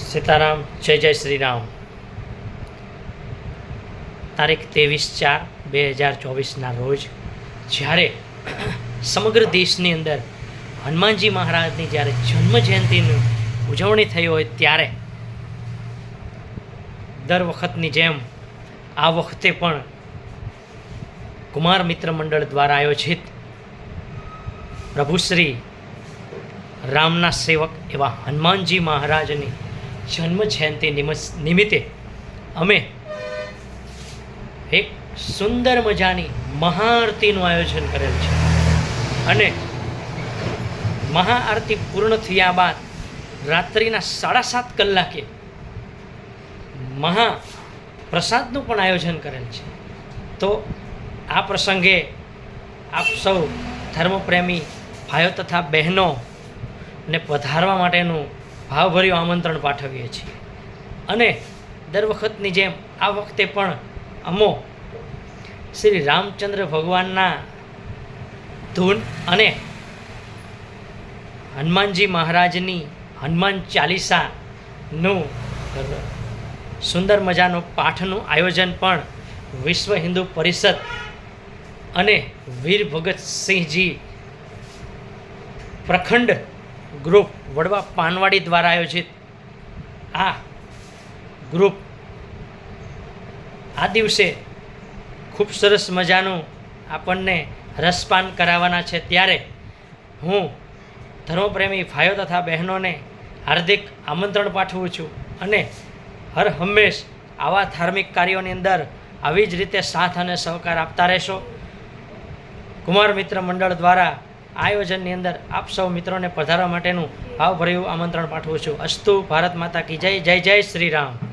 સીતારામ, જય જય શ્રી રામ તારીખ ત્રેવીસ ચાર બે હજાર ચોવીસના રોજ જ્યારે સમગ્ર દેશની અંદર હનુમાનજી મહારાજની જ્યારે જન્મ જયંતિની ઉજવણી થઈ હોય ત્યારે દર વખતની જેમ આ વખતે પણ કુમાર મિત્ર મંડળ દ્વારા આયોજિત પ્રભુશ્રી રામના સેવક એવા હનુમાનજી મહારાજની જન્મ જયંતિ નિમિત્તે અમે એક સુંદર મજાની મહાઆરતીનું આયોજન કરેલ છે. અને મહાઆરતી પૂર્ણ થયા બાદ રાત્રિના સાડા સાત કલાકે મહા પ્રસાદનું પણ આયોજન કરેલ છે. તો આ પ્રસંગે આપ સૌ ધર્મપ્રેમી ભાઈઓ તથા બહેનો ને પધારવા માટેનું ભાવભર્યું આમંત્રણ પાઠવીએ છીએ. અને દર વખતની જેમ આ વખતે પણ અમો શ્રી રામચંદ્ર ભગવાનના ધૂન અને હનુમાનજી મહારાજની હનુમાન ચાલીસાનું સુંદર મજાનું પાઠનું આયોજન પણ વિશ્વ હિન્દુ પરિષદ અને વીર ભગતસિંહજી પ્રખંડ ગ્રુપ વડવા પાનવાડી દ્વારા આયોજિત. આ ગ્રુપ આ દિવસે ખૂબ સરસ મજાનું આપણને રસપાન કરાવવાના છે. ત્યારે હું ધર્મપ્રેમી ભાઈઓ તથા બહેનોને હાર્દિક આમંત્રણ પાઠવું છું અને હર હંમેશ આવા ધાર્મિક કાર્યોની અંદર આવી જ રીતે સાથ અને સહકાર આપતા રહેશો. કુમાર મિત્ર મંડળ દ્વારા આયોજનની અંદર આપ સૌ મિત્રોને પધારવા માટેનું ભાવભર્યું આમંત્રણ પાઠવું છું. અસ્તુ ભારત માતા કી જય જય જય શ્રી રામ.